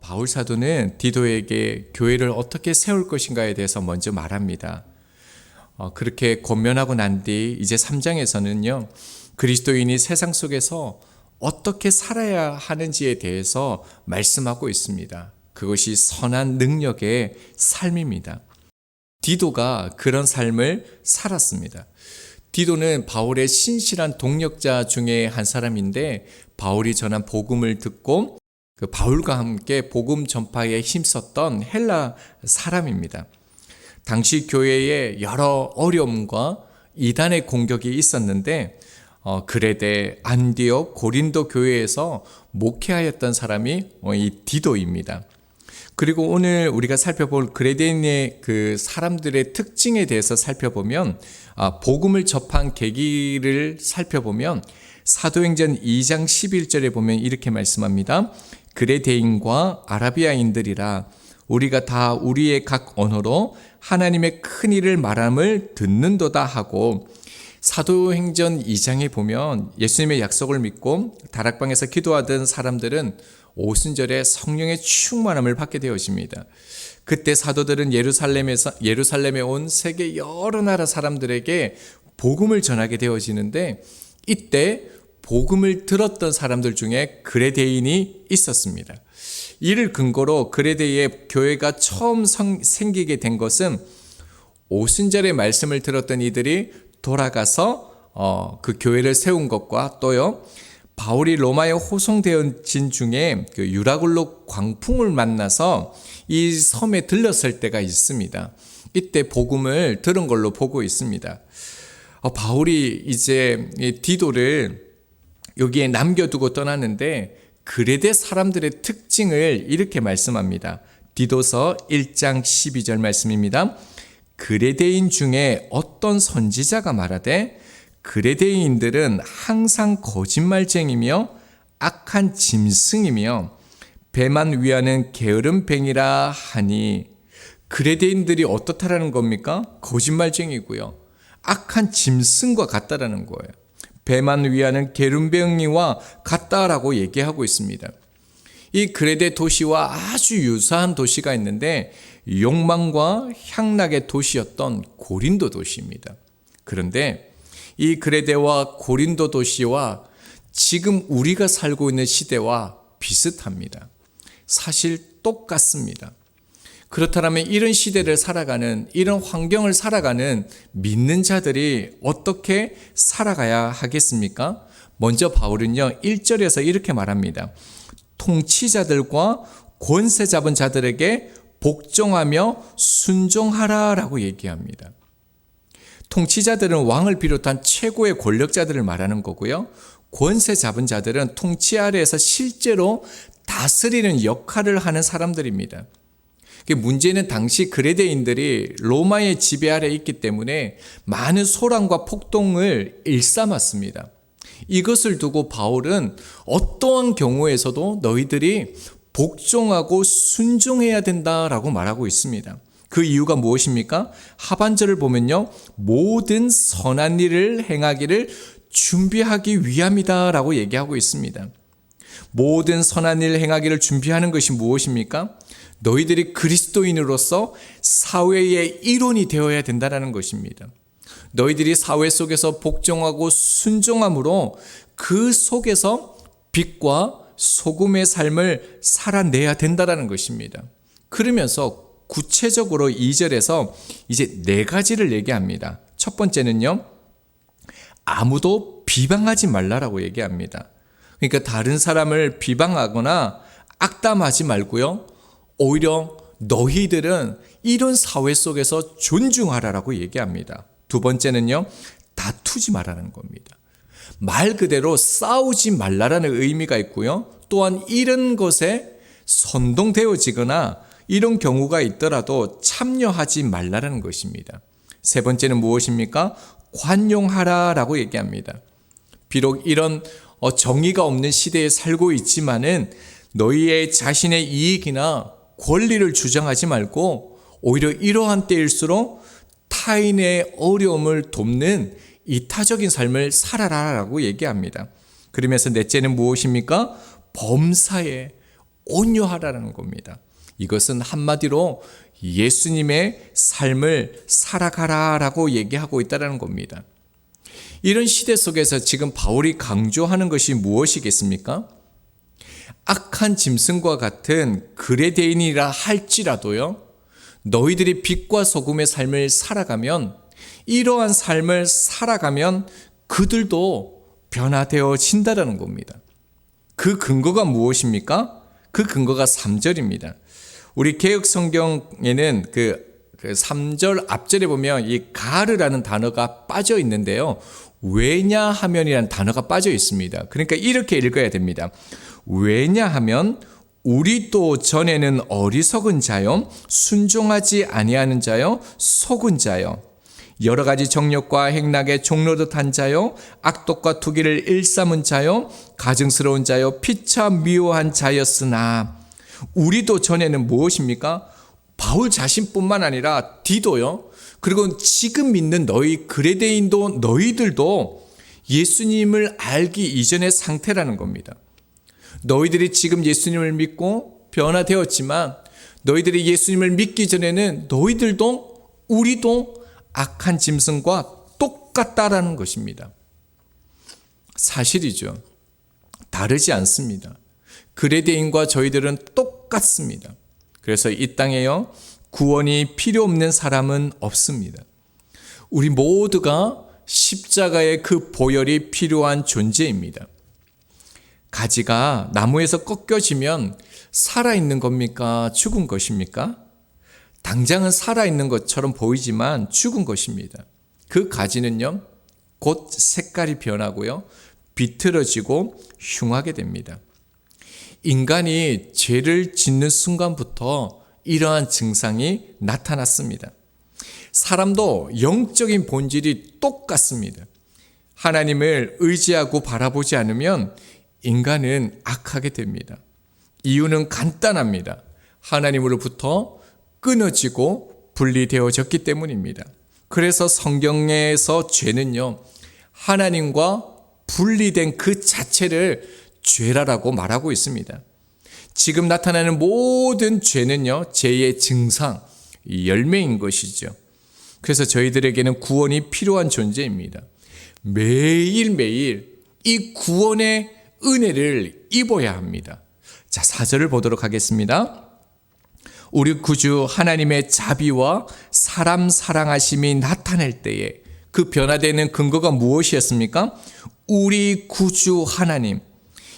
바울 사도는 디도에게 교회를 어떻게 세울 것인가에 대해서 먼저 말합니다. 어, 그렇게 권면하고 난 뒤 이제 3장에서는요. 그리스도인이 세상 속에서 어떻게 살아야 하는지에 대해서 말씀하고 있습니다. 그것이 선한 능력의 삶입니다. 디도가 그런 삶을 살았습니다. 디도는 바울의 신실한 동력자 중에 한 사람인데 바울이 전한 복음을 듣고 그 바울과 함께 복음 전파에 힘썼던 헬라 사람입니다. 당시 교회에 여러 어려움과 이단의 공격이 있었는데 어, 그레데, 안디옥, 고린도 교회에서 목회하였던 사람이 어, 이 디도입니다. 그리고 오늘 우리가 살펴볼 그레데인의 그 사람들의 특징에 대해서 살펴보면 아, 복음을 접한 계기를 살펴보면 사도행전 2장 11절에 보면 이렇게 말씀합니다. 그레데인과 아라비아인들이라 우리가 다 우리의 각 언어로 하나님의 큰 일을 말함을 듣는도다 하고 사도행전 2장에 보면 예수님의 약속을 믿고 다락방에서 기도하던 사람들은 오순절에 성령의 충만함을 받게 되어집니다. 그때 사도들은 예루살렘에서 예루살렘에 온 세계 여러 나라 사람들에게 복음을 전하게 되어지는데 이때 복음을 들었던 사람들 중에 그레데인이 있었습니다. 이를 근거로 그레데의 교회가 처음 성, 생기게 된 것은 오순절의 말씀을 들었던 이들이 돌아가서 어, 그 교회를 세운 것과 또요 바울이 로마에 호송되어진 중에 그 유라굴로 광풍을 만나서 이 섬에 들렀을 때가 있습니다. 이때 복음을 들은 걸로 보고 있습니다. 어, 바울이 이제 디도를 여기에 남겨두고 떠나는데 그레데 사람들의 특징을 이렇게 말씀합니다. 디도서 1장 12절 말씀입니다. 그레데인 중에 어떤 선지자가 말하되 그레데인들은 항상 거짓말쟁이며 악한 짐승이며 배만 위하는 게으름뱅이라 하니 그레데인들이 어떻다라는 겁니까? 거짓말쟁이고요. 악한 짐승과 같다라는 거예요. 배만 위하는 게으름뱅이와 같다라고 얘기하고 있습니다. 이 그레데 도시와 아주 유사한 도시가 있는데 욕망과 향락의 도시였던 고린도 도시입니다. 그런데 이 그레데와 고린도 도시와 지금 우리가 살고 있는 시대와 비슷합니다. 사실 똑같습니다. 그렇다면 이런 시대를 살아가는, 이런 환경을 살아가는 믿는 자들이 어떻게 살아가야 하겠습니까? 먼저 바울은요, 1절에서 이렇게 말합니다. 통치자들과 권세 잡은 자들에게 복종하며 순종하라 라고 얘기합니다. 통치자들은 왕을 비롯한 최고의 권력자들을 말하는 거고요. 권세 잡은 자들은 통치 아래에서 실제로 다스리는 역할을 하는 사람들입니다. 문제는 당시 그레데인들이 로마의 지배 아래 있기 때문에 많은 소란과 폭동을 일삼았습니다. 이것을 두고 바울은 어떠한 경우에서도 너희들이 복종하고 순종해야 된다라고 말하고 있습니다. 그 이유가 무엇입니까? 하반절을 보면요. 모든 선한 일을 행하기를 준비하기 위함이다라고 얘기하고 있습니다. 모든 선한 일을 행하기를 준비하는 것이 무엇입니까? 너희들이 그리스도인으로서 사회의 일원이 되어야 된다는 것입니다. 너희들이 사회 속에서 복종하고 순종함으로 그 속에서 빛과 소금의 삶을 살아내야 된다는 것입니다. 그러면서 구체적으로 2절에서 이제 네 가지를 얘기합니다. 첫 번째는요, 아무도 비방하지 말라라고 얘기합니다. 그러니까 다른 사람을 비방하거나 악담하지 말고요, 오히려 너희들은 이런 사회 속에서 존중하라라고 얘기합니다. 두 번째는요, 다투지 말라는 겁니다. 말 그대로 싸우지 말라라는 의미가 있고요. 또한 이런 것에 선동되어지거나 이런 경우가 있더라도 참여하지 말라는 것입니다. 세 번째는 무엇입니까? 관용하라라고 얘기합니다. 비록 이런 어, 정의가 없는 시대에 살고 있지만은 너희의 자신의 이익이나 권리를 주장하지 말고 오히려 이러한 때일수록 타인의 어려움을 돕는 이타적인 삶을 살아라라고 얘기합니다. 그러면서 넷째는 무엇입니까? 범사에 온유하라는 겁니다. 이것은 한마디로 예수님의 삶을 살아가라라고 얘기하고 있다는 겁니다. 이런 시대 속에서 지금 바울이 강조하는 것이 무엇이겠습니까? 악한 짐승과 같은 그레데인이라 할지라도요, 너희들이 빛과 소금의 삶을 살아가면, 이러한 삶을 살아가면 그들도 변화되어진다라는 겁니다. 그 근거가 무엇입니까? 그 근거가 3절입니다. 우리 개혁 성경에는 그, 그 3절 앞절에 보면 이 가르라는 단어가 빠져 있는데요. 왜냐하면이라는 단어가 빠져 있습니다. 그러니까 이렇게 읽어야 됩니다. 왜냐하면 우리도 전에는 어리석은 자요, 순종하지 아니하는 자요, 속은 자요, 여러 가지 정욕과 행락에 종로듯한 자요, 악독과 투기를 일삼은 자요, 가증스러운 자요, 피차 미워한 자였으나 우리도 전에는 무엇입니까? 바울 자신뿐만 아니라 디도요. 그리고 지금 믿는 너희 그레데인도 너희들도 예수님을 알기 이전의 상태라는 겁니다. 너희들이 지금 예수님을 믿고 변화되었지만 너희들이 예수님을 믿기 전에는 너희들도 우리도 악한 짐승과 똑같다라는 것입니다. 사실이죠. 다르지 않습니다. 그레데인과 저희들은 똑같습니다. 그래서 이 땅에요, 구원이 필요 없는 사람은 없습니다. 우리 모두가 십자가의 그 보혈이 필요한 존재입니다. 가지가 나무에서 꺾여지면 살아있는 겁니까? 죽은 것입니까? 당장은 살아있는 것처럼 보이지만 죽은 것입니다. 그 가지는요, 곧 색깔이 변하고요, 비틀어지고 흉하게 됩니다. 인간이 죄를 짓는 순간부터 이러한 증상이 나타났습니다. 사람도 영적인 본질이 똑같습니다. 하나님을 의지하고 바라보지 않으면 인간은 악하게 됩니다. 이유는 간단합니다. 하나님으로부터 끊어지고 분리되어졌기 때문입니다. 그래서 성경에서 죄는요, 하나님과 분리된 그 자체를 죄라라고 말하고 있습니다. 지금 나타나는 모든 죄는요, 죄의 증상, 열매인 것이죠. 그래서 저희들에게는 구원이 필요한 존재입니다. 매일매일 이 구원의 은혜를 입어야 합니다. 자, 사절을 보도록 하겠습니다. 우리 구주 하나님의 자비와 사람 사랑하심이 나타날 때에 그 변화되는 근거가 무엇이었습니까? 우리 구주 하나님.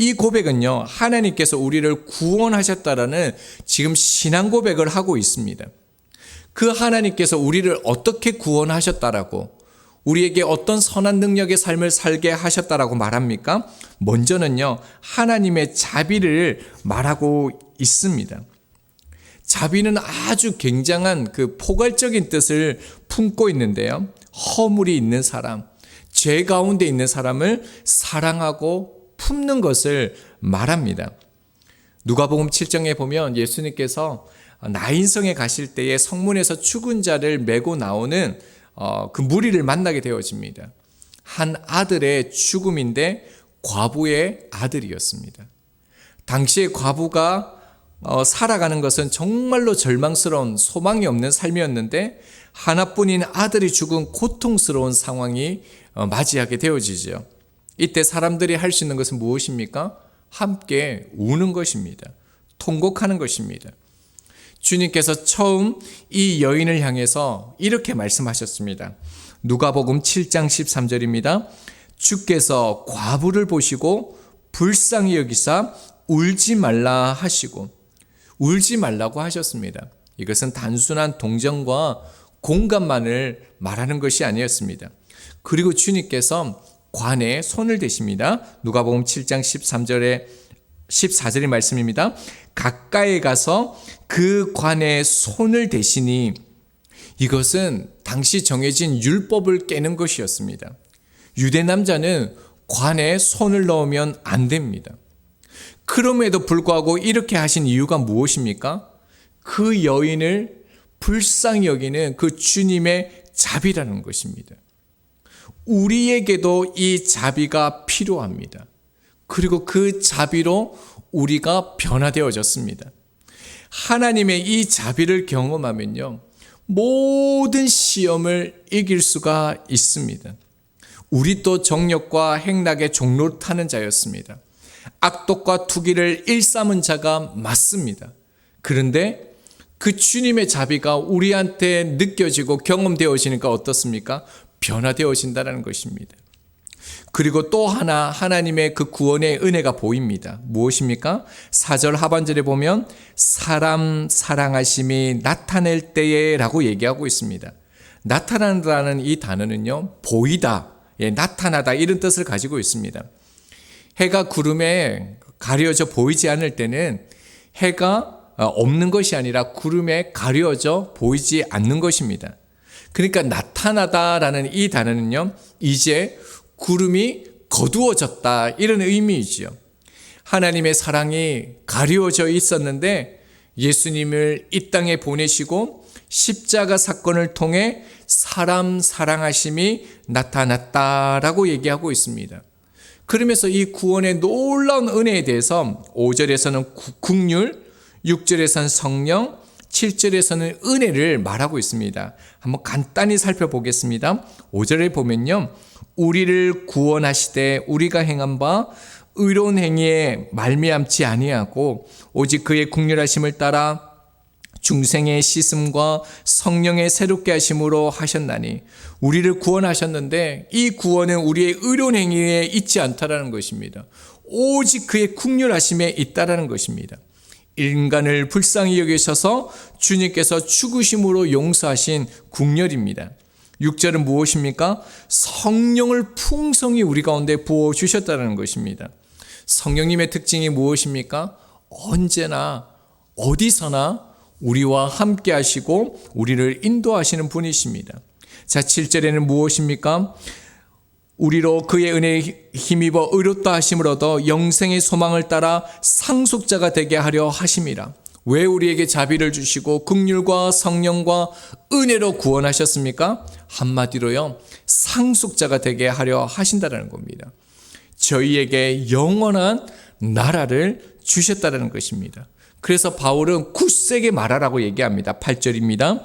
이 고백은요, 하나님께서 우리를 구원하셨다라는 지금 신앙 고백을 하고 있습니다. 그 하나님께서 우리를 어떻게 구원하셨다라고 우리에게 어떤 선한 능력의 삶을 살게 하셨다라고 말합니까? 먼저는요, 하나님의 자비를 말하고 있습니다. 자비는 아주 굉장한 그 포괄적인 뜻을 품고 있는데요. 허물이 있는 사람, 죄 가운데 있는 사람을 사랑하고 품는 것을 말합니다. 누가복음 7장에 보면 예수님께서 나인성에 가실 때에 성문에서 죽은 자를 메고 나오는 어, 그 무리를 만나게 되어집니다. 한 아들의 죽음인데 과부의 아들이었습니다. 당시에 과부가 어, 살아가는 것은 정말로 절망스러운 소망이 없는 삶이었는데 하나뿐인 아들이 죽은 고통스러운 상황이 어, 맞이하게 되어지죠. 이때 사람들이 할 수 있는 것은 무엇입니까? 함께 우는 것입니다. 통곡하는 것입니다. 주님께서 처음 이 여인을 향해서 이렇게 말씀하셨습니다. 누가복음 7장 13절입니다. 주께서 과부를 보시고 불쌍히 여기사 울지 말라 하시고 울지 말라고 하셨습니다. 이것은 단순한 동정과 공감만을 말하는 것이 아니었습니다. 그리고 주님께서 관에 손을 대십니다. 누가복음 7장 13절에 14절의 말씀입니다. 가까이 가서 그 관에 손을 대시니 이것은 당시 정해진 율법을 깨는 것이었습니다. 유대 남자는 관에 손을 넣으면 안 됩니다. 그럼에도 불구하고 이렇게 하신 이유가 무엇입니까? 그 여인을 불쌍히 여기는 그 주님의 자비라는 것입니다. 우리에게도 이 자비가 필요합니다. 그리고 그 자비로 우리가 변화되어졌습니다. 하나님의 이 자비를 경험하면요. 모든 시험을 이길 수가 있습니다. 우리 또 정력과 행락의 종로 타는 자였습니다. 악독과 투기를 일삼은 자가 맞습니다. 그런데 그 주님의 자비가 우리한테 느껴지고 경험되어지니까 어떻습니까? 변화되어진다는 것입니다. 그리고 또 하나 하나님의 그 구원의 은혜가 보입니다. 무엇입니까? 4절 하반절에 보면 사람 사랑하심이 나타낼 때에라고 얘기하고 있습니다. 나타난다는 이 단어는요, 보이다, 예, 나타나다 이런 뜻을 가지고 있습니다. 해가 구름에 가려져 보이지 않을 때는 해가 어, 없는 것이 아니라 구름에 가려져 보이지 않는 것입니다. 그러니까 나타나다라는 이 단어는요, 이제 구름이 거두어졌다 이런 의미이지요. 하나님의 사랑이 가려져 있었는데 예수님을 이 땅에 보내시고 십자가 사건을 통해 사람 사랑하심이 나타났다라고 얘기하고 있습니다. 그러면서 이 구원의 놀라운 은혜에 대해서 5절에서는 국률, 6절에서는 성령, 7절에서는 은혜를 말하고 있습니다. 한번 간단히 살펴보겠습니다. 5절에 보면요. 우리를 구원하시되 우리가 행한 바 의로운 행위에 말미암지 아니하고 오직 그의 국률하심을 따라 중생의 씻음과 성령의 새롭게 하심으로 하셨나니 우리를 구원하셨는데 이 구원은 우리의 의로운 행위에 있지 않다라는 것입니다. 오직 그의 국률하심에 있다라는 것입니다. 인간을 불쌍히 여기셔서 주님께서 죽으심으로 용서하신 국렬입니다. 6절은 무엇입니까? 성령을 풍성히 우리 가운데 부어 주셨다는 것입니다. 성령님의 특징이 무엇입니까? 언제나 어디서나 우리와 함께 하시고 우리를 인도하시는 분이십니다. 자, 7절에는 무엇입니까? 우리로 그의 은혜에 힘입어 의롭다 하심을 얻어 영생의 소망을 따라 상속자가 되게 하려 하심이라. 왜 우리에게 자비를 주시고 극률과 성령과 은혜로 구원하셨습니까? 한마디로요. 상속자가 되게 하려 하신다는 겁니다. 저희에게 영원한 나라를 주셨다는 것입니다. 그래서 바울은 굳세게 말하라고 얘기합니다. 8절입니다.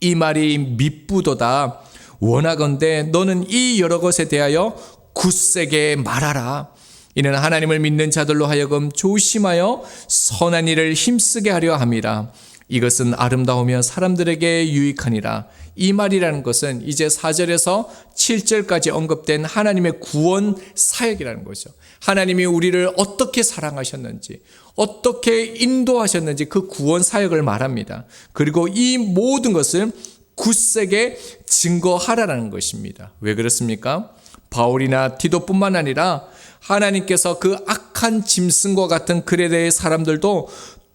이 말이 mit부도다. 원하건대 너는 이 여러 것에 대하여 굳세게 말하라. 이는 하나님을 믿는 자들로 하여금 조심하여 선한 일을 힘쓰게 하려 함이라. 이것은 아름다우며 사람들에게 유익하니라. 이 말이라는 것은 이제 4절에서 7절까지 언급된 하나님의 구원 사역이라는 거죠. 하나님이 우리를 어떻게 사랑하셨는지, 어떻게 인도하셨는지 그 구원 사역을 말합니다. 그리고 이 모든 것을 굳세게 증거하라는 것입니다. 왜 그렇습니까? 바울이나 디도뿐만 아니라 하나님께서 그 악한 짐승과 같은 그레데의 사람들도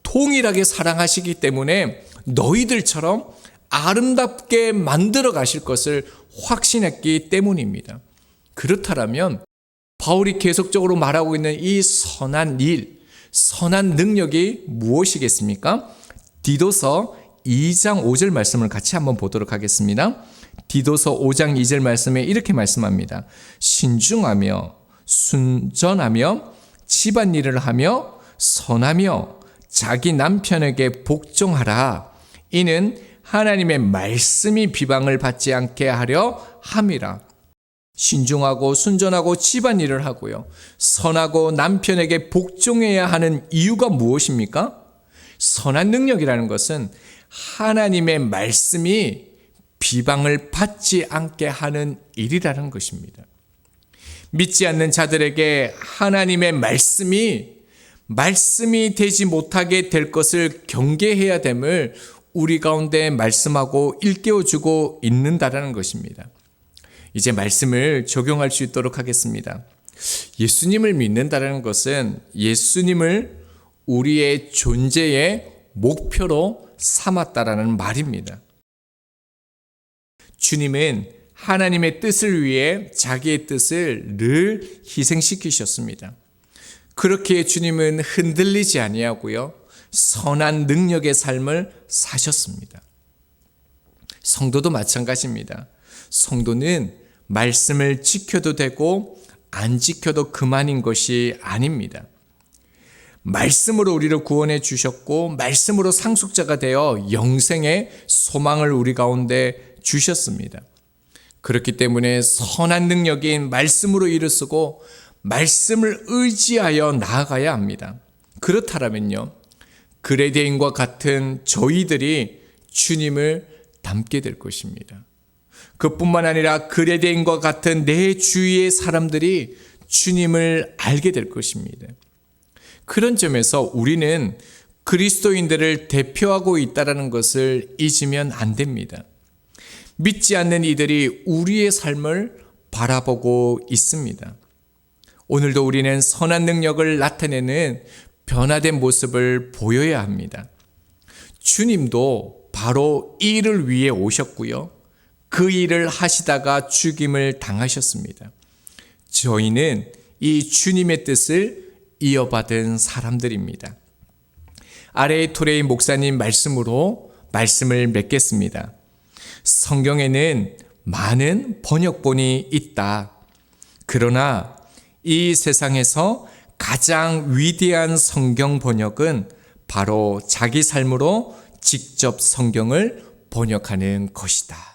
동일하게 사랑하시기 때문에 너희들처럼 아름답게 만들어 가실 것을 확신했기 때문입니다. 그렇다면 바울이 계속적으로 말하고 있는 이 선한 일, 선한 능력이 무엇이겠습니까? 디도서 2장 5절 말씀을 같이 한번 보도록 하겠습니다. 디도서 5장 2절 말씀에 이렇게 말씀합니다. 신중하며 순전하며 집안일을 하며 선하며 자기 남편에게 복종하라. 이는 하나님의 말씀이 비방을 받지 않게 하려 함이라. 신중하고 순전하고 집안일을 하고요. 선하고 남편에게 복종해야 하는 이유가 무엇입니까? 선한 능력이라는 것은 하나님의 말씀이 비방을 받지 않게 하는 일이라는 것입니다. 믿지 않는 자들에게 하나님의 말씀이 말씀이 되지 못하게 될 것을 경계해야 됨을 우리 가운데 말씀하고 일깨워 주고 있는다라는 것입니다. 이제 말씀을 적용할 수 있도록 하겠습니다. 예수님을 믿는다는 것은 예수님을 우리의 존재의 목표로 삼았다라는 말입니다. 주님은 하나님의 뜻을 위해 자기의 뜻을 늘 희생시키셨습니다. 그렇게 주님은 흔들리지 아니하고요. 선한 능력의 삶을 사셨습니다. 성도도 마찬가지입니다. 성도는 말씀을 지켜도 되고 안 지켜도 그만인 것이 아닙니다. 말씀으로 우리를 구원해 주셨고 말씀으로 상속자가 되어 영생의 소망을 우리 가운데 주셨습니다. 그렇기 때문에 선한 능력인 말씀으로 일을 쓰고 말씀을 의지하여 나아가야 합니다. 그렇다면요. 그레데인과 같은 저희들이 주님을 닮게 될 것입니다. 그뿐만 아니라 그레데인과 같은 내 주위의 사람들이 주님을 알게 될 것입니다. 그런 점에서 우리는 그리스도인들을 대표하고 있다는 것을 잊으면 안 됩니다. 믿지 않는 이들이 우리의 삶을 바라보고 있습니다. 오늘도 우리는 선한 능력을 나타내는 변화된 모습을 보여야 합니다. 주님도 바로 이 일을 위해 오셨고요. 그 일을 하시다가 죽임을 당하셨습니다. 저희는 이 주님의 뜻을 이어받은 사람들입니다. 아래의 토레이 목사님 말씀으로 말씀을 맺겠습니다. 성경에는 많은 번역본이 있다. 그러나 이 세상에서 가장 위대한 성경 번역은 바로 자기 삶으로 직접 성경을 번역하는 것이다.